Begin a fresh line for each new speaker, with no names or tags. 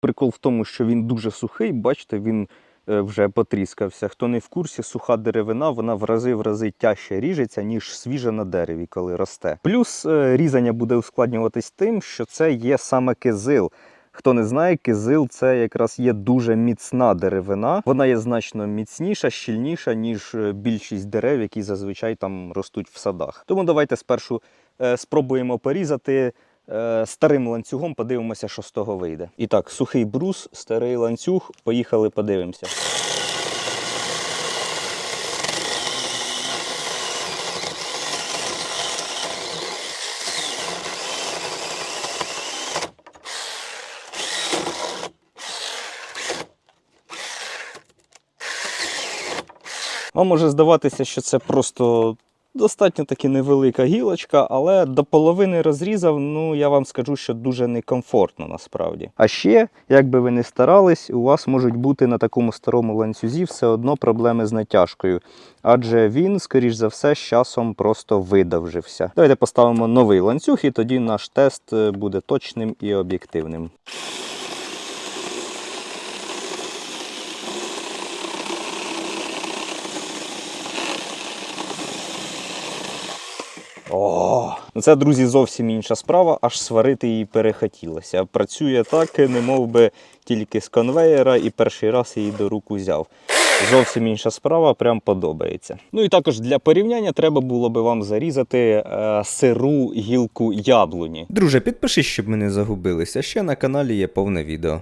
Прикол в тому, що він дуже сухий, бачите, він е, вже потріскався. Хто не в курсі, суха деревина, вона в рази в рази тяжче ріжеться, ніж свіжа на дереві, коли росте. Плюс е, різання буде ускладнюватись тим, що це є саме кизил. Хто не знає, кизил це якраз є дуже міцна деревина. Вона є значно міцніша, щільніша, ніж е, більшість дерев, які зазвичай там ростуть в садах. Тому давайте спершу спробуємо порізати старим ланцюгом, подивимося, що з того вийде. І так, сухий брус, старий ланцюг. Поїхали, подивимося. Вам може здаватися, що це просто достатньо таки невелика гілочка, але до половини розрізав, ну я вам скажу, що дуже некомфортно насправді. А ще, як би ви не старались, у вас можуть бути на такому старому ланцюзі все одно проблеми з натяжкою, адже він, скоріш за все, з часом просто видовжився. Давайте поставимо новий ланцюг, і тоді наш тест е, буде точним і об'єктивним. О, ну це, друзі, зовсім інша справа, аж сварити її перехотілося. Працює так, не мов би тільки з конвеєра, і перший раз її до рук узяв. Зовсім інша справа, прям подобається. Ну і також для порівняння треба було би вам зарізати е, сиру гілку яблуні.
Друже, підпишись, щоб ми не загубилися. Ще на каналі є повне відео.